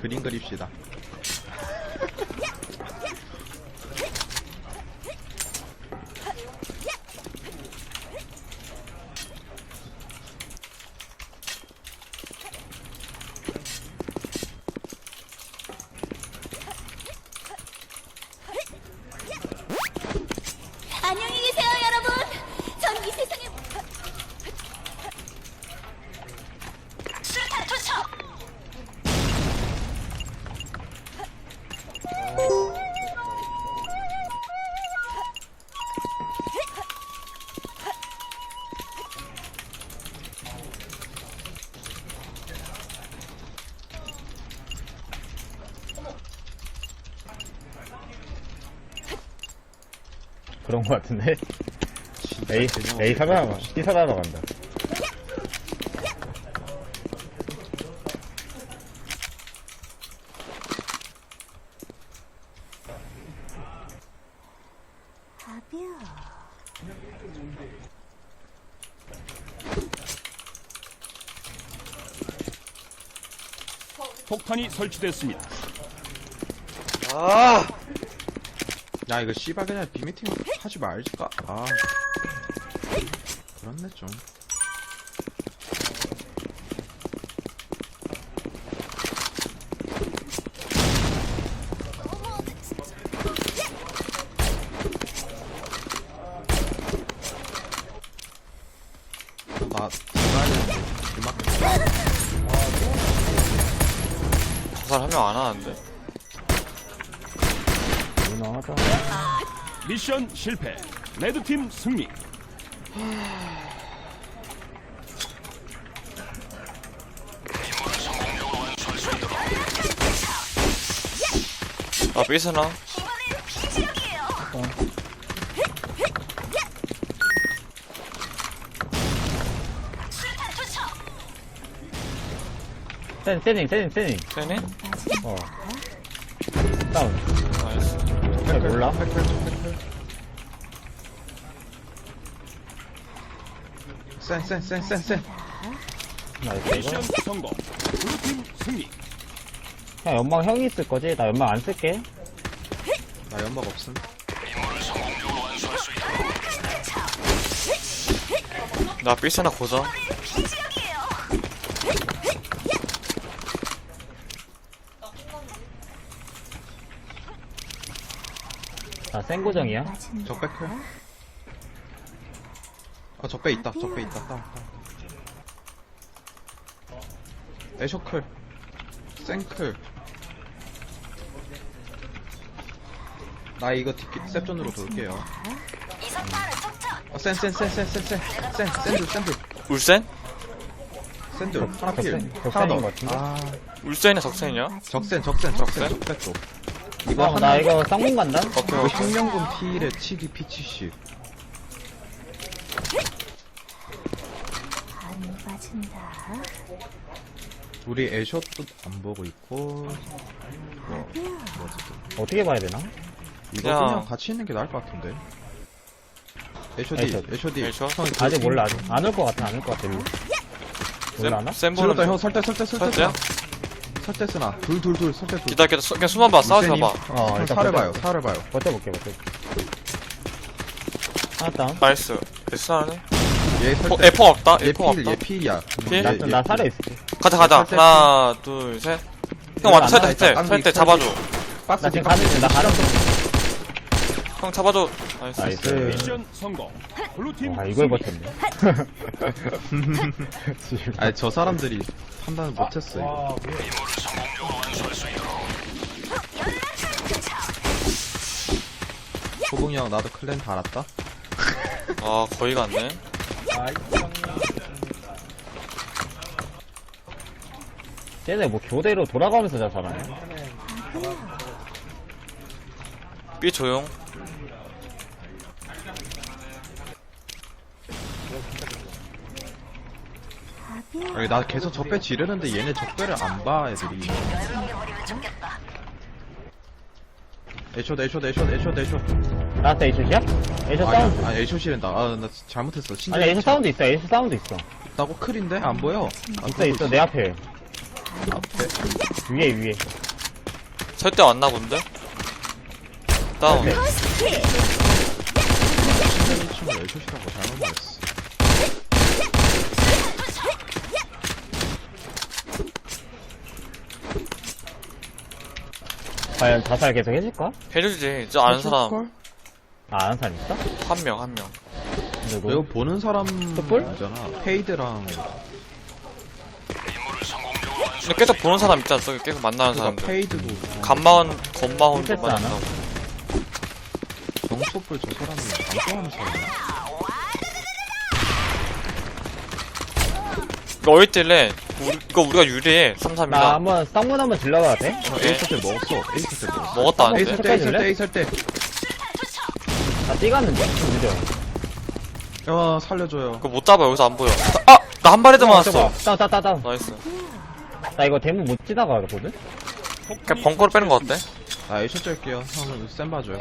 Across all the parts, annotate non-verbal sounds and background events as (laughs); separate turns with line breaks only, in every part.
그림 그립시다. (laughs)
그런 거 같은데? A, A 사다가, C 사다가 간다.
아비야.
폭탄이 설치됐습니다.
아,
야, 이거 씨발 그냥 비미팅 하지 말지까? 아. 그렇네, 좀.
맞아.
미션 실패. 레드팀 승리.
아 삐스나
세닝 세닝 세닝
세네?
어 다운 잘 몰라?
센, 센, 센, 센, 센.
나이스, 이거.
미션 성공. 블루팀 승리.
형, 연막 형이 있을 거지? 나 연막 안 쓸게.
나 연막 없음.
나 삐스나 고정.
나 생고정이야.
적배 켜. 아 적배 아, 있다. 적배 있다. 다운 다운. 애셔클. 생클. 나 이거 딥 셉존으로 돌게요. 아, 센센센센센센센 센들 센들
울센?
센들 하나 필
격센,
하나
격센인 것 더. 같은데?
아
울센이나 적센이냐?
적센 적센 적센
적센
쪽. 이거
형, 나
하나,
이거 쌍문 간다?
오케이,
이거
오케이.
식량금 T일에 치기 P70.
안 빠진다.
우리 애쇼도 안 보고 있고, 뭐?
어떻게 봐야 되나?
이거
야.
그냥 같이 있는 게 나을 것 같은데. 애쇼디,
애쇼.
애쇼디.
애쇼?
형이
아직 몰라, 아직. 안 올 것 같아, 안 올 것 같아, 일로. 몰라나?
센 보는
질렀다,
중.
형 설대, 설대, 설대.
설대야?
설대 쓰나. 둘, 둘, 둘, 설대 둘.
기다려, 기다려. 수- 그냥 숨만 봐. 싸우지. 마봐.
어,
형
일단
살을. 봐요, 살을 봐요.
버텨볼게, 버텨볼게. 하나 다운.
나이스. 베스하네.
얘
포,
설대.
에포 없다?
필,
없다?
얘 필이야.
필?
나,
얘- 나얘
살아
필.
있을게.
가자, 가자.
설대,
하나, 둘, 셋. 형, 맞다. 설대, 설대.
깜빡이,
설대
깜빡이.
잡아줘.
박스
나 지금
뒷박스.
가는 중, 나 가는 중.
형, 잡아줘. 나이스.
나이스.
미션 성공. 블루팀
와, 이걸. 버텼네. (laughs)
아니, 저 사람들이 판단을 못했어, 이거. 호봉이 형, 나도 클랜 달았다?
아, 거의 갔네.
쟤네 뭐 교대로 돌아가면서 자살하네.
삐 조용.
아니, 나 계속 적배 지르는데 얘네 적배를 안 봐, 애들이. 애쇼, 애쇼, 애쇼, 애쇼, 애쇼.
나한테 에이쇼시야? 에이쇼 사운드.
아니, 아니, 애쇼 시른다. 아, 나 잘못했어. 신전
아니, 에이쇼 사운드 있어, 에이쇼 사운드 있어.
있다고? 클인데? 안 보여. 안
있어,
보고
있어, 내 앞에.
앞에.
위에, 위에.
설대 왔나 본데? 다운.
네.
신전 2층을 열초시라고 잘못 말했어.
과연 자살 계속 해줄까?
해주지. 저 아는 사람
해줄걸?
아, 아는 사람 있어?
한 명, 한 명.
누구?
이거 보는 사람
촛불?
있잖아. 페이드랑
근데 계속 보는 사람 있잖아. 계속 만나는
그러니까
사람들.
페이드도
간마원, 건마원도
실패했어, 안
만나고.
정촛불 저 사람이 방송하는 사람이야.
이거 어디 뜰래? 우리, 이거 우리가 유리해. 3, 3이라.
나 한번 쌍문 한번 질러봐도 돼?
A 설때 먹었어. A 설때 먹었어.
먹었다, 안 돼?
설때 A 설때 A 설때.
나 뛰갔는데? 늦어.
야 살려줘요.
그거 못 잡아. 여기서 안 보여. 아! 나 한 발에도 맞았어.
따, 따, 따, 따.
나이스.
나 이거 대문 못 지나가거든?
그냥 벙커로 빼는 거 어때?
나 A 설 짤게요. 형은 센 봐줘요.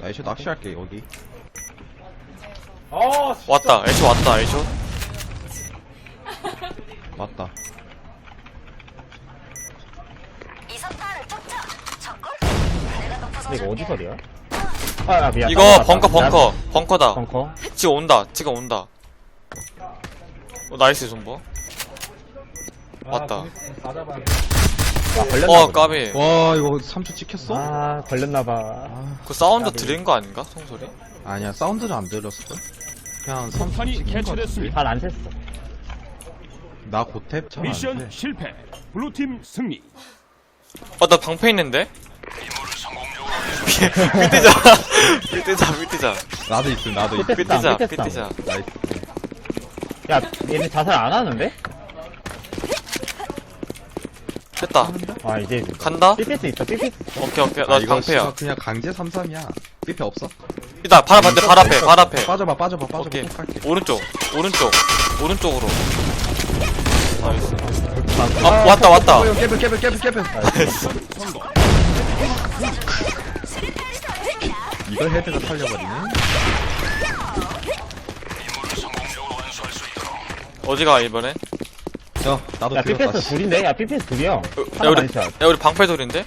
나설 낚시할게 여기.
왔다. 애쇼 왔다. 애쇼.
맞다.
이선탄을 쫓아. 적골? 내가 더
근데 이거. 어디 설이야? 아, 아, 미안.
이거. 벙커, 벙커. 벙커다.
벙커.
지금 온다. 지금 온다. 어, 나이스, 존버. 왔다.
아, 걸렸나
어,
보다.
까비.
와 이거 3초 찍혔어?
아, 걸렸나봐.
아,
그 사운드 들은 거 아닌가? 송소리?
아니야 사운드는 안 들렸어. 그냥 3초
폭탄이
찍힌 거 같은데.
개최됐습니다.
잘안 셌어.
나 고탭 참안
미션
돼.
실패. 블루팀 승리.
어, 나 방패 있는데? 삐뜨자. 삐뜨자, 삐뜨자.
나도 있음 나도 있음.
삐뜨자, 삐뜨자.
나이스.
야, 얘네 자살 안 하는데?
됐다.
아 이제
간다.
삐삐스 있어 삐삐스
오케이 오케이. 나 아,
이거
방패야.
그냥 강제 삼삼이야. 삐패 없어?
일단 발 앞에 발 앞에 발 앞에.
빠져봐 빠져봐 빠져봐.
오케이.
할게.
오른쪽, 오른쪽 오른쪽으로. 나이스. 아 왔다 왔다.
어,
깨불깨불깨불깨불
이걸 헤드가 살려버리네.
어디가 이번에?
야 나도
야,
들었다.
삐삐스 둘인데? 야, 삐삐스 둘이야.
야,
하나
우리,
반샷.
야, 우리 방패 돌인데?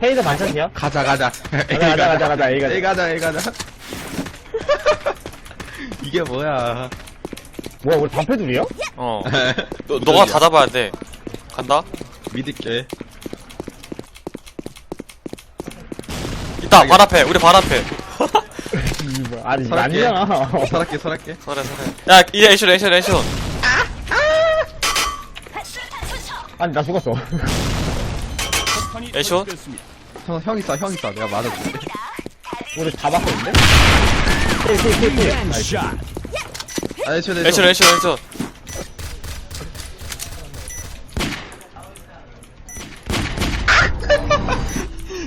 페이드 반샷이야?
가자 가자.
가자, 가자, (laughs) 가자, 가자, A 가자.
A 가자 A 가자. (laughs) 이게 뭐야?
뭐야, 우리 방패 둘이야?
어. (laughs) 너, 너가 다 잡아야 돼. 간다?
믿을게.
있다, 발 앞에, 우리 발 앞에.
아니, 이거. 아니잖아.
살았게 살았게.
서래, 서래. 야, 이 애쇼, 애쇼, 애쇼.
아니, 나 죽었어.
애쇼?
설치됐습니다.
형, 형 있어 형 있어. 내가 맞아줄게.
우리 다 킬.
샷.
아, 애초
애쇼, 애쇼, 애쇼.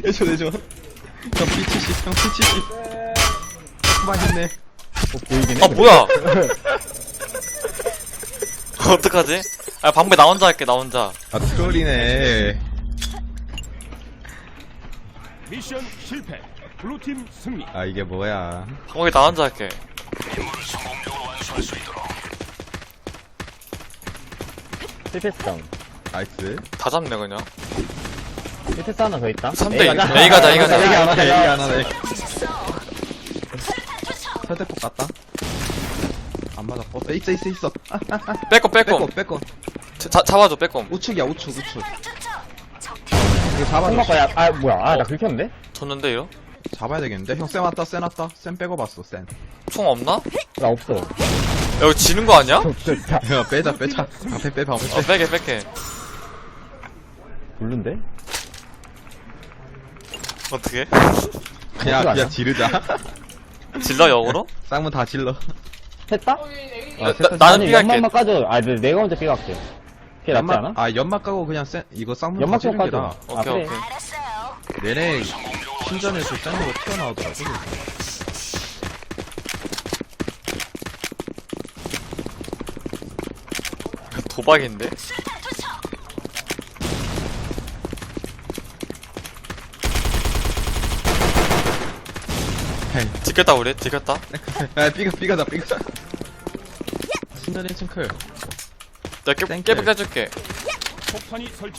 애초 애초. 형 P70 형 P70. 맛있네.
어, 보이긴 해.
아, 뭐야? (laughs) (laughs) 어떡하지? 아, 방패 나 혼자 할게, 나 혼자.
아 트롤이네.
미션 실패. 블루팀 승리.
아 이게 뭐야?
방패 나 혼자 할게.
삐삐스 다운.
나이스.
다 잡네, 그냥.
삐삐스 하나 더 있다.
삼대
A
일. A 가자, A 가자.
A
얘기 안
가자,
하네.
A
얘기
가자.
안 하네. 설대폭 갔다. 안 맞았고. 어, 있어 있어 있어. 아, 아, 아.
빼꼼,
빼꼼
빼꼼.
빼꼼.
자, 잡아줘, 빼꼼.
우측이야 우측 우측. 이거
총
잡아줘.
맞고, 야, 아, 뭐야. 아, 나
어.
긁혔는데?
줬는데, 이러?
잡아야 되겠는데? 형, 쌤 왔다, 쌤 왔다. 쌤 빼고 봤어, 쌤.
총 없나? 야,
나 없어.
이거 지는 거 아니야?
야, 빼자, 빼자. 앞에 빼, 방패
어,
빼.
빼게, 빼게.
별론데?
어떻게?
아니야?
그냥 지르자. (laughs)
질러, 역으로?
쌍문 다 질러.
했다?
나, 나, 나는 삐갈게.
아, 내- 내가 먼저 삐갈게. 그게 낫지 않아?
아, 연막 까고 그냥 쌤, 이거 쌍문 다
연막 좀
지르는 게
까줘.
나아.
아,
오케이,
그래.
오케이.
알았어요.
내내 신전에서 쌤으로 튀어나오더라고. (laughs)
도박인데?
술탄 투척.
헤이.
지켰다, 우리. 지켰다.
야, (laughs) 삐가, 삐가다, 삐가다. (laughs) 신전 1층 클.
내가 깨,
땡큐.
깨백 해줄게.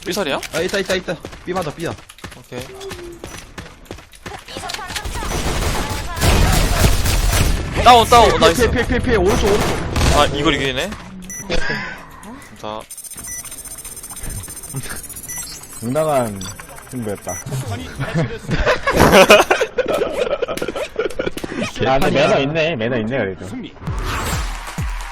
삐설이야?
아, 있다, 있다, 있다. 삐 맞아, 삐다.
오케이. 다운, 다운. 나이스.
피해 피해 피해 오른쪽 오른쪽
아, 이걸 이기네? 자, (laughs)
당당한 승부였다. (laughs) 아, 근데 매너 있네. 매너 있네, 그래도.